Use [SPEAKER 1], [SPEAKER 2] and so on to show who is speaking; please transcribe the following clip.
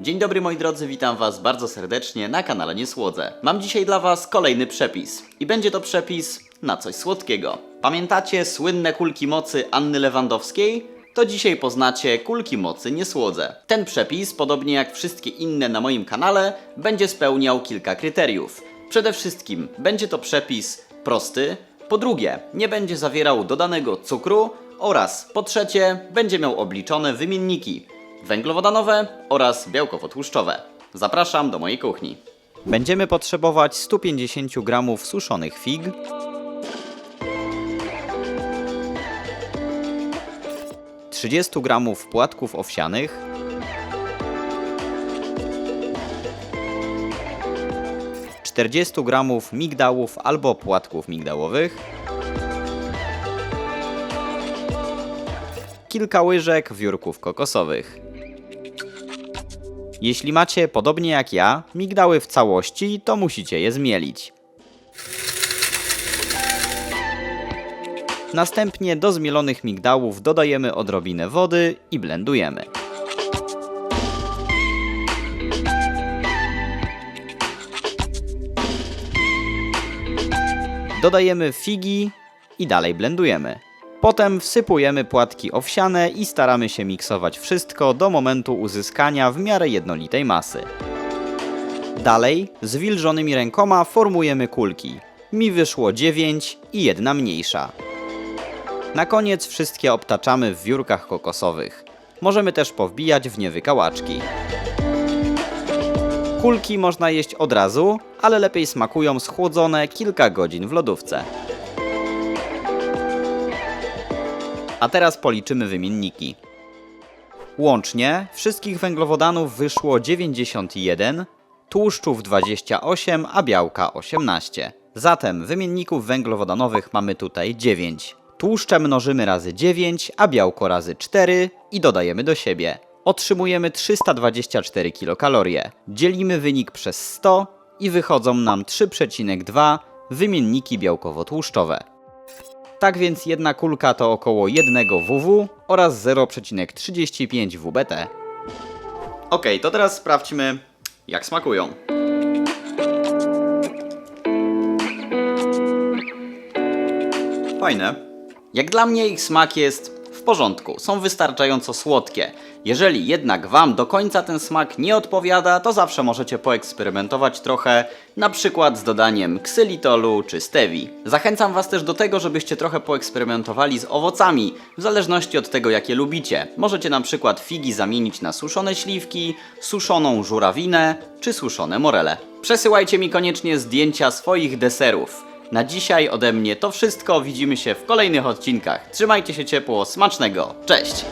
[SPEAKER 1] Dzień dobry moi drodzy, witam was bardzo serdecznie na kanale Niesłodze. Mam dzisiaj dla was kolejny przepis i będzie to przepis na coś słodkiego. Pamiętacie słynne kulki mocy Anny Lewandowskiej? To dzisiaj poznacie kulki mocy Niesłodze. Ten przepis, podobnie jak wszystkie inne na moim kanale, będzie spełniał kilka kryteriów. Przede wszystkim będzie to przepis prosty, po drugie, nie będzie zawierał dodanego cukru oraz po trzecie, będzie miał obliczone wymienniki węglowodanowe oraz białkowo-tłuszczowe. Zapraszam do mojej kuchni. Będziemy potrzebować 150 g suszonych fig, 30 g płatków owsianych, 40 g migdałów albo płatków migdałowych, kilka łyżek wiórków kokosowych. Jeśli macie, podobnie jak ja, migdały w całości, to musicie je zmielić. Następnie do zmielonych migdałów dodajemy odrobinę wody i blendujemy. Dodajemy figi i dalej blendujemy. Potem wsypujemy płatki owsiane i staramy się miksować wszystko do momentu uzyskania w miarę jednolitej masy. Dalej, zwilżonymi rękoma formujemy kulki. Mi wyszło 9 i jedna mniejsza. Na koniec wszystkie obtaczamy w wiórkach kokosowych. Możemy też powbijać w nie wykałaczki. Kulki można jeść od razu, ale lepiej smakują schłodzone kilka godzin w lodówce. A teraz policzymy wymienniki. Łącznie wszystkich węglowodanów wyszło 91, tłuszczów 28, a białka 18. Zatem wymienników węglowodanowych mamy tutaj 9. Tłuszcze mnożymy razy 9, a białko razy 4 i dodajemy do siebie. Otrzymujemy 324 kilokalorie. Dzielimy wynik przez 100 i wychodzą nam 3,2 wymienniki białkowo-tłuszczowe. Tak więc jedna kulka to około 1 WW oraz 0,35 WBT. Ok, to teraz sprawdźmy, jak smakują. Fajne. Jak dla mnie ich smak jest porządku, są wystarczająco słodkie. Jeżeli jednak Wam do końca ten smak nie odpowiada, to zawsze możecie poeksperymentować trochę, na przykład z dodaniem ksylitolu czy stevii. Zachęcam Was też do tego, żebyście trochę poeksperymentowali z owocami, w zależności od tego jakie lubicie. Możecie na przykład figi zamienić na suszone śliwki, suszoną żurawinę czy suszone morele. Przesyłajcie mi koniecznie zdjęcia swoich deserów. Na dzisiaj ode mnie to wszystko. Widzimy się w kolejnych odcinkach. Trzymajcie się ciepło, smacznego. Cześć!